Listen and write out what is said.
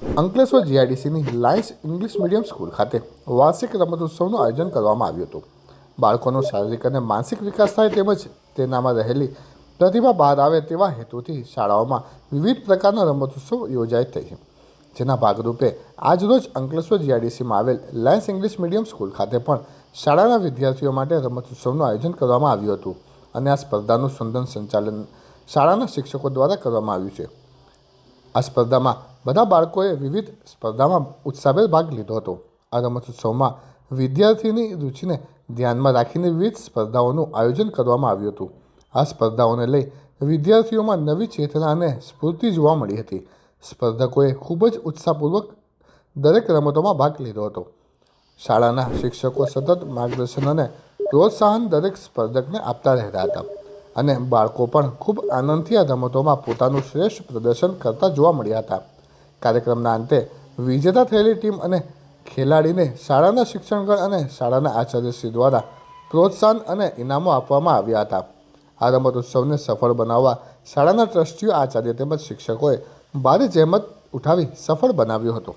અંકલેશ્વર જીઆઈડીસીની Lions English medium school ખાતે વાર્ષિક રમતોત્સવનું આયોજન કરવામાં આવ્યું હતું. બાળકોનો શારીરિક અને માનસિક વિકાસ થાય તેમજ તેનામાં રહેલી પ્રતિભા બહાર આવે તેવા હેતુથી શાળાઓમાં વિવિધ પ્રકારના રમતોત્સવ યોજાય છે જેના ભાગરૂપે આજરોજ અંકલેશ્વર જીઆઈડીસીમાં આવેલ લાયન્સ ઇંગ્લિશ મીડિયમ સ્કૂલ ખાતે પણ શાળાના વિદ્યાર્થીઓ માટે રમતોત્સવનું આયોજન કરવામાં આવ્યું હતું. અને આ સ્પર્ધાનું સુંદર સંચાલન શાળાના શિક્ષકો દ્વારા કરવામાં આવ્યું છે. આ સ્પર્ધામાં બધા બાળકોએ વિવિધ સ્પર્ધામાં ઉત્સાહભેર ભાગ લીધો હતો. આ રમતોત્સવમાં વિદ્યાર્થીની રુચિને ધ્યાનમાં રાખીને વિવિધ સ્પર્ધાઓનું આયોજન કરવામાં આવ્યું હતું. આ સ્પર્ધાઓને લઈ વિદ્યાર્થીઓમાં નવી ચેતના અને સ્ફૂર્તિ જોવા મળી હતી. સ્પર્ધકોએ ખૂબ જ ઉત્સાહપૂર્વક દરેક રમતોમાં ભાગ લીધો હતો. શાળાના શિક્ષકો સતત માર્ગદર્શન અને પ્રોત્સાહન દરેક સ્પર્ધકને આપતા રહેતા હતા. અને બાળકો પણ ખૂબ આનંદથી આ રમતોમાં પોતાનું શ્રેષ્ઠ પ્રદર્શન કરતા જોવા મળ્યા હતા. કાર્યક્રમના અંતે વિજેતા થયેલી ટીમ અને ખેલાડીને શાળાના શિક્ષણગણ અને શાળાના આચાર્યશ્રી દ્વારા પ્રોત્સાહન અને ઇનામો આપવામાં આવ્યા હતા. આ રમતોત્સવને સફળ બનાવવા શાળાના ટ્રસ્ટીઓ, આચાર્ય તેમજ શિક્ષકોએ ભારે જહેમત ઉઠાવી સફળ બનાવ્યો હતો.